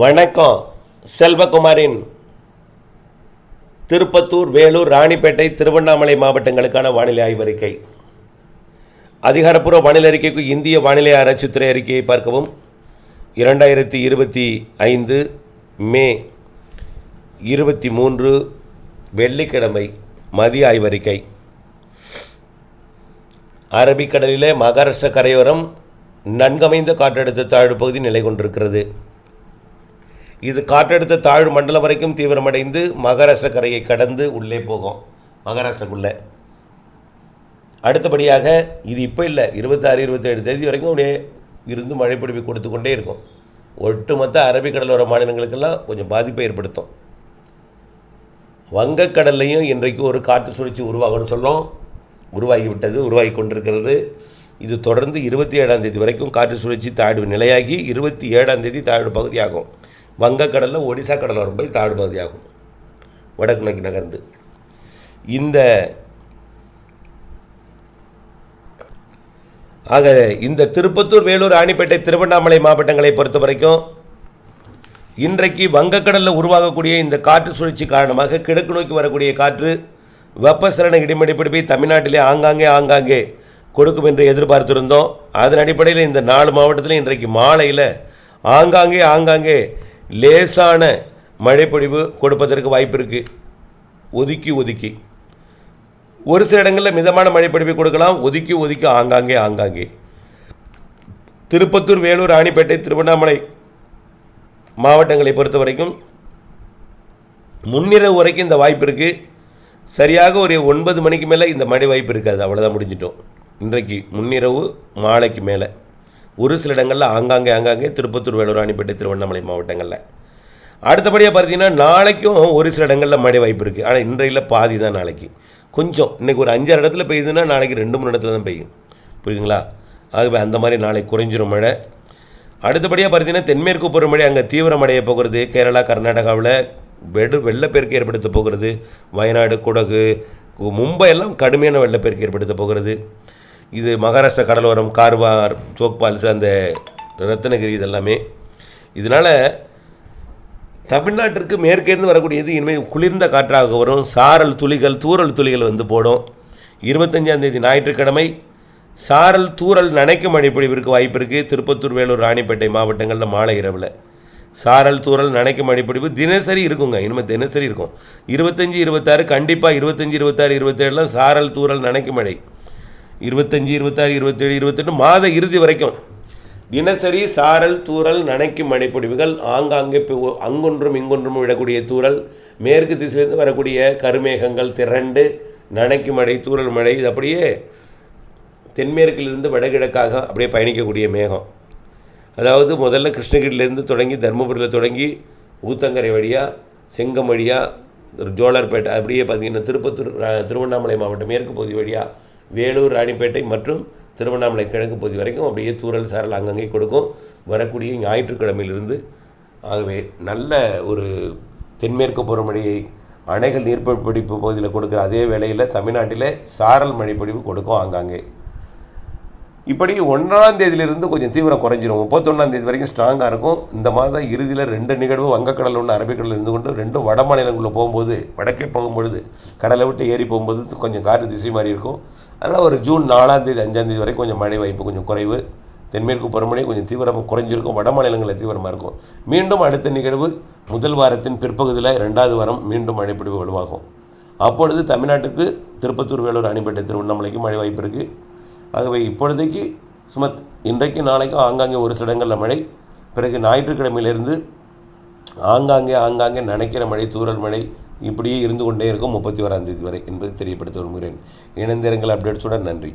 வணக்கம் செல்வகுமாரின் திருப்பத்தூர் வேலூர் ராணிப்பேட்டை திருவண்ணாமலை மாவட்டங்களுக்கான வானிலை ஆய்வறிக்கை அதிகாரப்பூர்வ வானிலை அறிக்கைக்கு இந்திய வானிலை ஆராய்ச்சித்துறை அறிக்கையை பார்க்கவும். இரண்டாயிரத்தி இருபத்தி ஐந்து மே இருபத்தி மூன்று வெள்ளிக்கிழமை மதிய ஆய்வறிக்கை அரபிக்கடலிலே மகாராஷ்டிர கரையோரம் நன்கமைந்த காற்றழுத்த தாழ்வு பகுதி நிலை கொண்டிருக்கிறது. இது காற்றழுத்த தாழ்வு மண்டலம் வரைக்கும் தீவிரமடைந்து மகாராஷ்டிர கரையை கடந்து உள்ளே போகும். மகாராஷ்டிரக்குள்ளே. அடுத்தபடியாக இது இப்போ இல்லை இருபத்தாறு இருபத்தேழு தேதி வரைக்கும் அப்படியே இருந்து மழை பிடிப்பு கொடுத்து கொண்டே இருக்கும். ஒட்டுமொத்த அரபிக்கடலோர மாநிலங்களுக்கெல்லாம் கொஞ்சம் பாதிப்பை ஏற்படுத்தும். வங்கக்கடல்லையும் இன்றைக்கு ஒரு காற்று சுழற்சி உருவாகும்னு சொல்லும் உருவாகிவிட்டது உருவாகி கொண்டிருக்கிறது. இது தொடர்ந்து இருபத்தி ஏழாம் தேதி வரைக்கும் காற்று சுழற்சி தாழ்வு நிலையாகி இருபத்தி ஏழாம் தேதி தாழ்வு பகுதியாகும். வங்கக்கடலில் ஒடிசா கடலோரம் வரும்போது தாழ்வு பகுதியாகும் வடக்கு நோக்கி நகர்ந்து. இந்த ஆக இந்த திருப்பத்தூர் வேலூர் ராணிப்பேட்டை திருவண்ணாமலை மாவட்டங்களை பொறுத்த வரைக்கும் இன்றைக்கு வங்கக்கடலில் உருவாகக்கூடிய இந்த காற்று சுழற்சி காரணமாக கிழக்கு நோக்கி வரக்கூடிய காற்று வெப்பசலன இடிமடி தமிழ்நாட்டிலே ஆங்காங்கே ஆங்காங்கே கொடுக்கும் என்று எதிர்பார்த்திருந்தோம். அதன் அடிப்படையில் இந்த நாலு மாவட்டத்திலும் இன்றைக்கு மாலையில் ஆங்காங்கே ஆங்காங்கே லேசான மழைப்பொழிவு கொடுப்பதற்கு வாய்ப்பு இருக்குது ஒதுக்கி ஒதுக்கி. ஒரு சில இடங்களில் மிதமான மழைப்பொழிவு கொடுக்கலாம். ஒதுக்கி ஒதுக்கி ஆங்காங்கே ஆங்காங்கே. திருப்பத்தூர் வேலூர் ராணிப்பேட்டை திருவண்ணாமலை மாவட்டங்களை பொறுத்த வரைக்கும் முன்னிரவு வரைக்கும் இந்த வாய்ப்பு இருக்குது சரியாக ஒரு ஒன்பது மணிக்கு மேலே இந்த மழை வாய்ப்பு இருக்காது. அவ்வளோதான் முடிஞ்சிட்டோம். இன்றைக்கு முன்னிரவு மாலைக்கு மேலே. ஒரு சில இடங்களில் ஆங்காங்கே ஆங்காங்கே திருப்பத்தூர் வேலூர் ராணிப்பேட்டை திருவண்ணாமலை மாவட்டங்களில். அடுத்தபடியாக பார்த்தீங்கன்னா நாளைக்கும் ஒரு சில இடங்களில் மழை வாய்ப்பு இருக்குது ஆனால் இன்றையில் பாதி தான் நாளைக்கு. கொஞ்சம் இன்றைக்கி ஒரு அஞ்சாறு இடத்துல பெய்யுதுன்னா நாளைக்கு ரெண்டு மூணு இடத்துல தான் பெய்யும். புரியுதுங்களா? ஆகவே அந்த மாதிரி நாளைக்கு குறைஞ்சிரும் மழை. அடுத்தபடியாக பார்த்தீங்கன்னா தென்மேற்கு பருவமழை அங்கே தீவிரமடைய போகிறது. கேரளா கர்நாடகாவில் வெடு வெள்ளப்பெருக்கு ஏற்படுத்த போகிறது. வயநாடு குடகு மும்பை எல்லாம் கடுமையான வெள்ளப்பெருக்கு ஏற்படுத்த போகிறது. இது மகாராஷ்டிரா கடலோரம் கார்வார் சோக் பால்ஸ் அந்த ரத்னகிரி இதெல்லாமே. இதனால் தமிழ்நாட்டிற்கு மேற்கேருந்து வரக்கூடியது இனிமேல் குளிர்ந்த காற்றாக வரும். சாரல் துளிகள் தூறல் துளிகள் வந்து போடும். இருபத்தஞ்சாந்தேதி ஞாயிற்றுக்கிழமை சாரல் தூரல் நனைக்கும் மழைப்பொழிவிற்கு வாய்ப்பு இருக்குது திருப்பத்தூர் வேலூர் ராணிப்பேட்டை மாவட்டங்களில் மாலை இரவில். சாரல் தூறல் நனைக்கும் மழைப்பொழிவு தினசரி இருக்குங்க. இனிமேல் தினசரி இருக்கும். இருபத்தஞ்சி இருபத்தாறு கண்டிப்பாக இருபத்தஞ்சி இருபத்தாறு இருபத்தேழுலாம் சாரல் தூரல் நனைக்கும் மழை இருபத்தஞ்சி இருபத்தாறு இருபத்தேழு இருபத்தெட்டு மாத இறுதி வரைக்கும் தினசரி சாரல் தூரல் நனைக்கும் மழைப்பொழிவுகள் ஆங்காங்கே இப்போ அங்கொன்றும் இங்கொன்றும் விடக்கூடிய தூரல் மேற்கு திசையிலிருந்து வரக்கூடிய கருமேகங்கள் திரண்டு நனைக்கும் மழை தூரல் மழை இது அப்படியே தென்மேற்கிலிருந்து வடகிழக்காக அப்படியே பயணிக்கக்கூடிய மேகம். அதாவது முதல்ல கிருஷ்ணகிரியிலேருந்து தொடங்கி தருமபுரியில் தொடங்கி ஊத்தங்கரை வழியாக செங்கம் வழியாக ஜோலார்பேட்டை அப்படியே பார்த்திங்கன்னா திருப்பத்தூர் திருவண்ணாமலை மாவட்டம் மேற்கு பகுதி வழியாக வேலூர் ராணிப்பேட்டை மற்றும் திருவண்ணாமலை கிழக்கு பகுதி வரைக்கும் அப்படியே தூரல் சாரல் அங்கங்கே கொடுக்கும். வரக்கூடிய ஞாயிற்றுக்கிழமையிலிருந்து ஆகவே நல்ல ஒரு தென்மேற்கு பருவமழையை அணைகள் நீர்ப்பிடிப்பு பகுதியில் கொடுக்குற அதே வேளையில் தமிழ்நாட்டில் சாரல் மழைப்பொழிவு கொடுக்கும் ஆங்காங்கே. இப்படி ஒன்றாம் தேதியிலிருந்து கொஞ்சம் தீவிரம் குறைஞ்சிரும். முப்பத்தொன்னாம் தேதி வரைக்கும் ஸ்ட்ராங்காக இருக்கும். இந்த மாதம் இறுதியில் ரெண்டு நிகழ்வு வங்கக்கடல் ஒன்று அரபிக்கடல் இருந்து கொண்டு ரெண்டும் வட மாநிலங்களில் போகும்போது வடக்கே போகும்பொழுது கடலை விட்டு ஏறி போகும்போது கொஞ்சம் காற்று திசை மாதிரி இருக்கும். அதனால் ஒரு ஜூன் நாலாம் தேதி அஞ்சாம் தேதி வரைக்கும் கொஞ்சம் மழை வாய்ப்பு கொஞ்சம் குறைவு. தென்மேற்கு பருவமழை கொஞ்சம் தீவிரம் குறைஞ்சிருக்கும். வட மாநிலங்களில் தீவிரமாக இருக்கும். மீண்டும் அடுத்த நிகழ்வு முதல் வாரத்தின் பிற்பகுதியில் ரெண்டாவது வாரம் மீண்டும் மழைப்பிடிவு வலுவாகும். அப்பொழுது தமிழ்நாட்டுக்கு திருப்பத்தூர் வேலூர் அணிப்பட்ட திருவண்ணாமலைக்கு மழை வாய்ப்பு இருக்குது ஆகவே இப்பொழுதைக்கு சுமத் இன்றைக்கு நாளைக்கும் ஆங்காங்கே ஒரு சில இடங்களில் மழை. பிறகு ஞாயிற்றுக்கிழமையிலிருந்து ஆங்காங்கே ஆங்காங்கே நனைக்கிற மழை தூறல் மழை இப்படியே இருந்து கொண்டே இருக்கும் முப்பத்தி ஓராந்தேதி வரை என்பதை தெரியப்படுத்த விரும்புகிறேன். இணைந்திருங்கள் அப்டேட்ஸுடன் நன்றி.